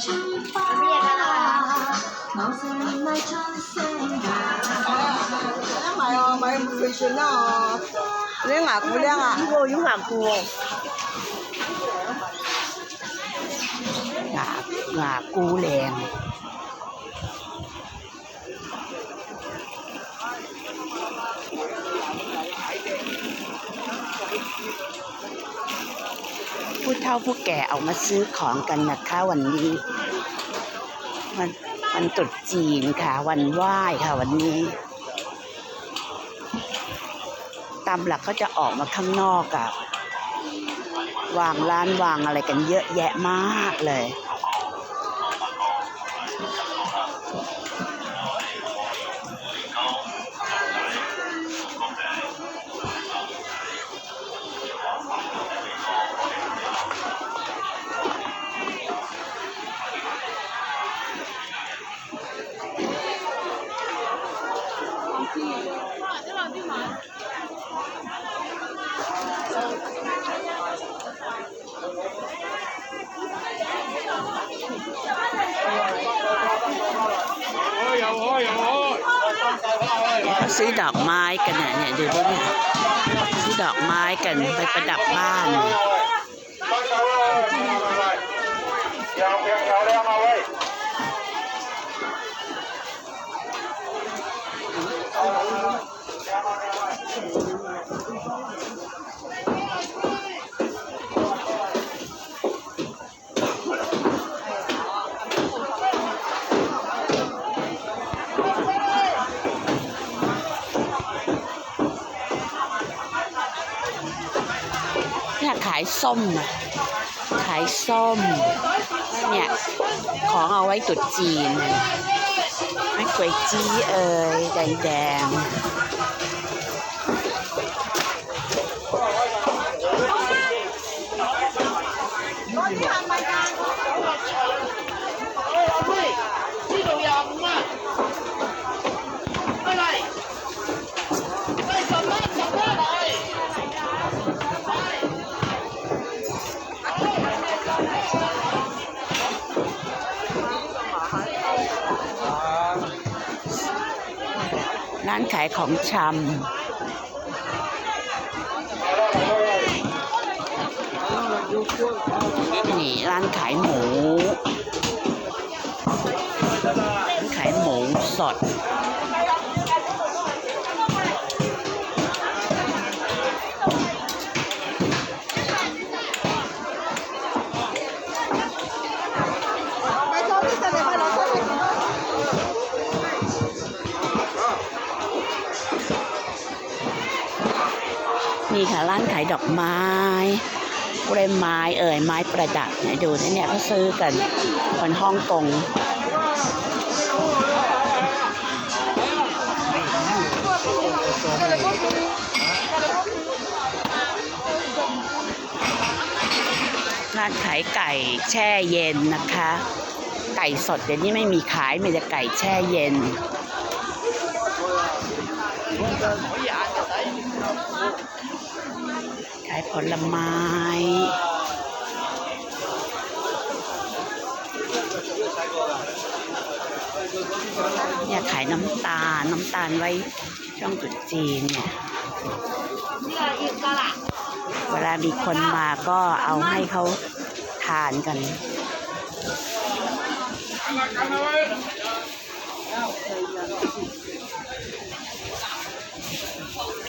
trăng pha màu xanh mai trăng xanh mày mày bị chuyện nào lên ngả cú lên ngả cú dũng ngả cú ngả ngả cú liền. ผู้เฒ่าผู้แก่เอามาซื้อของกันนะคะวันนี้วันวันตรุษจีนค่ะ วันไหว้ค่ะ วันนี้ ตามหลักก็จะออกมาข้างนอกอะวางร้านวางอะไรกันเยอะแยะมากเลย ซื้อดอกไม้กันเนี่ยเนี่ยดูดิเนี่ยซื้อดอกไม้กันไปประดับบ้านเนี่ย เนี่ยขายส้มอะขายส้ม เนี่ย ของเอาไว้ตุดจีนไม่กวยจี้เอ่ยแดงแดงๆ ร้านขายของชำนี่ร้านขายหมู ร้านขายหมูสด นี่ค่ะร้านขายดอกไม้กล้วยไม้เอ่ยไม้ประดับเนี่ยดูนะเนี่ยเขาซื้อกันคนฮ่องกงร้านขายไก่แช่เย็นนะคะ ไก่สดเดี๋ยวนี้ไม่มีขายมีแต่ไก่แช่เย็น ขายผลไม้เนี่ยขายน้ำตาล น้ำตาลไว้ช่วงตรุษจีนเนี่ยเวลามีคนมาก็เอาให้เขาทานกัน